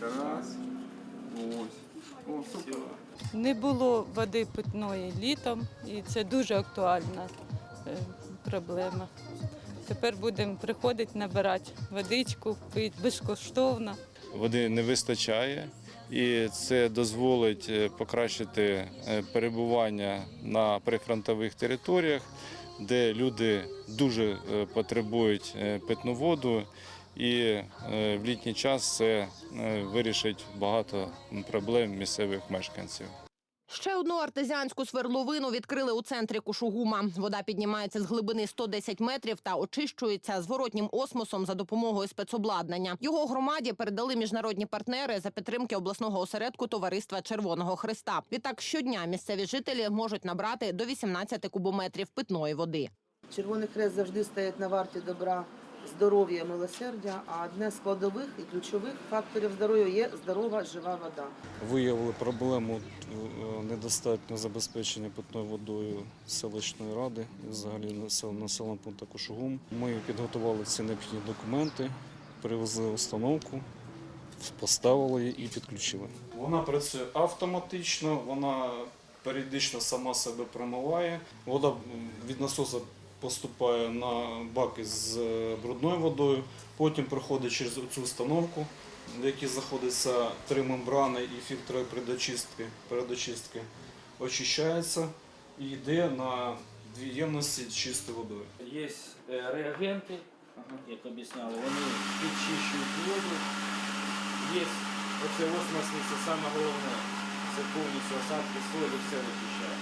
Раз. Ось. О, супер. Не було води питної літом, і це дуже актуальна е, проблема. Тепер будемо приходити набирати водичку, пити безкоштовно. води не вистачає, і це дозволить е, покращити е, перебування на прифронтових територіях, де люди дуже потребують питну воду. І е, в літній час це е, вирішить багато проблем місцевих мешканців. Ще одну артезіанську свердловину відкрили у центрі Кушугума. Вода піднімається з глибини 110 метрів та очищується зворотнім осмосом за допомогою спецобладнання. Його громаді передали міжнародні партнери за підтримки обласного осередку Товариства Червоного Христа. Відтак щодня місцеві жителі можуть набрати до 18 кубометрів питної води. Червоний хрест завжди стоїть на варті добра, здоров'я, милосердя. А одне з складових і ключових факторів здоров'я є здорова жива вода. Виявили проблему е, недостатнього забезпечення питною водою селищної ради і взагалі насел- населеного пункту Кушугум. Ми підготували всі необхідні документи, привезли установку, поставили її і підключили. Вона працює автоматично, вона періодично сама себе промиває. Вода від насосу поступає на баки з е, брудною водою, потім проходить через цю установку, в якій знаходяться три мембрани і фільтри предочистки, передочистки, очищається і йде на дві ємності чистою водою. Є е, реагенти, як об'ясняли, вони підчищують воду. Є оце осмосні, це саме головне. Це повністю осадки солі все вичищає.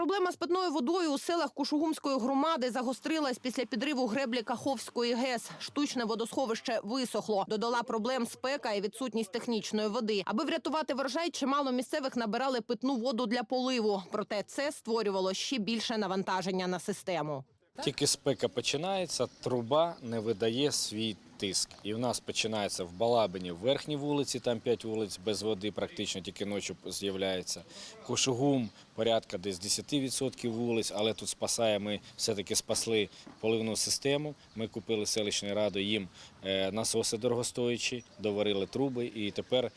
Проблема з питною водою у селах Кушугумської громади загострилась після підриву греблі Каховської ГЕС. Штучне водосховище висохло. Додала проблем спека і відсутність технічної води. Аби врятувати врожай, чимало місцевих набирали питну воду для поливу. Проте це створювало ще більше навантаження на систему. Тільки спека починається, труба не видає свій тиск. І в нас починається в Балабині в верхній вулиці, там 5 вулиць без води, практично тільки ночі з'являється. Кошугум порядка десь 10% вулиць, але тут спасає, ми все-таки спасли поливну систему. Ми купили селищною радою їм е, насоси дорогостоячі, доварили труби і тепер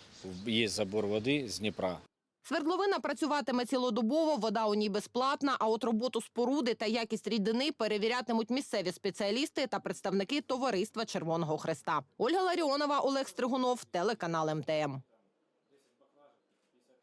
є забор води з Дніпра. Свердловина працюватиме цілодобово, вода у ній безплатна. А от роботу споруди та якість рідини перевірятимуть місцеві спеціалісти та представники товариства Червоного Хреста. Ольга Ларіонова, Олег Стригунов, телеканал МТМ.